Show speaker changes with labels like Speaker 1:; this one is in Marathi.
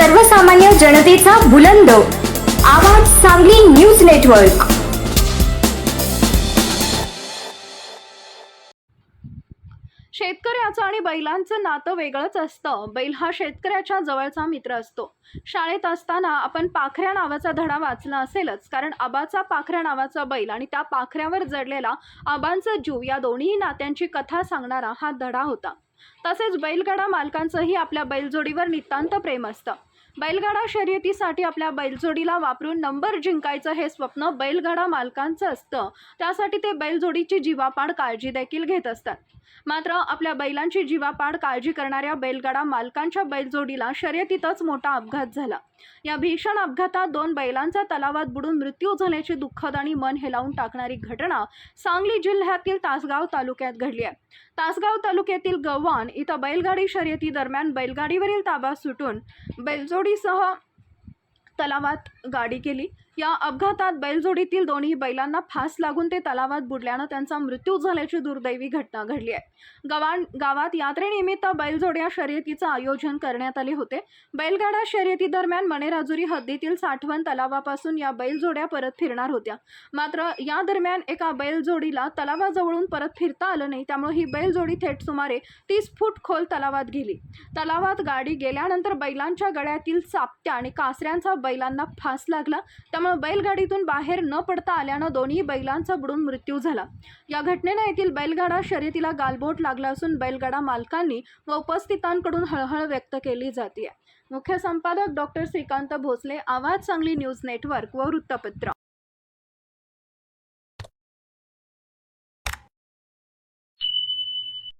Speaker 1: सर्वसामान्य जनतेचा बुलंद. आवाज सांगली न्यूज नेटवर्क.
Speaker 2: शेतकऱ्याचं आणि बैलांचं नातं वेगळंच असतं. बैल हा शेतकऱ्याच्या जवळचा मित्र असतो. शाळेत असताना आपण पाखऱ्या नावाचा धडा वाचला असेलच कारण आबाचा पाखऱ्या नावाचा बैल आणि त्या पाखऱ्यावर जडलेला आबांचा जीव या दोन्ही नात्यांची कथा सांगणारा हा धडा होता. तसेच बैलगाडा मालकांचंही आपल्या बैलजोडीवर नितांत प्रेम असतं. बैलगाडा शर्यतीसाठी आपल्या बैलजोडीला वापरून नंबर जिंकायचं हे स्वप्न बैलगाडा मालकांचं असतं. त्यासाठी ते बैलजोडीची जीवापाड काळजी देखील घेत असतात. मात्र आपल्या बैलांची जीवापाड काळजी करणाऱ्या बैलगाडा मालकांच्या बैलजोडीला शर्यतीतच मोठा अपघात झाला. या भीषण अपघातात दोन बैलांचा तलावात बुडून मृत्यू झाल्याची दुःखद आणि मन हेलावून टाकणारी घटना सांगली जिल्ह्यातील तासगाव तालुक्यात घडली आहे. तासगाव तालुक्यातील गव्हाण इथं बैलगाडी शर्यती दरम्यान बैलगाडीवरील ताबा सुटून बैलजोड बैलजोडीसह तलावात गाडी केली. या अपघातात बैलजोडीतील दोन्ही बैलांना फास लागून ते तलावात बुडल्यानं त्यांचा मृत्यू झाल्याची दुर्दैवी घटना घडली आहे. गवान गावात यात्रेनिमित्त बैलजोड्या शर्यतीचं आयोजन करण्यात आले होते. बैलगाडा शर्यती दरम्यान मणेराजुरी हद्दीतील साठवण तलावापासून या बैलजोड्या परत फिरणार होत्या. मात्र या दरम्यान एका बैलजोडीला तलावाजवळून परत फिरता आलं नाही त्यामुळे ही बैलजोडी थेट सुमारे तीस फूट खोल तलावात गेली. तलावात गाडी गेल्यानंतर बैलांच्या गळ्यातील चापत्या आणि कासऱ्यांचा बैलांना फास लागला. त्यामुळे बैलगाडीतून बाहेर न पडता आल्यानं दोन्ही बैलांचा बुडून मृत्यू झाला. या घटनेनं येथील बैलगाडा शर्यतीला गालबोट लागला असून बैलगाडा मालकांनी व उपस्थितांकडून हळहळ व्यक्त केली जाते मुख्य संपादक डॉक्टर श्रीकांत भोसले आवाज सांगली न्यूज नेटवर्क व वृत्तपत्र.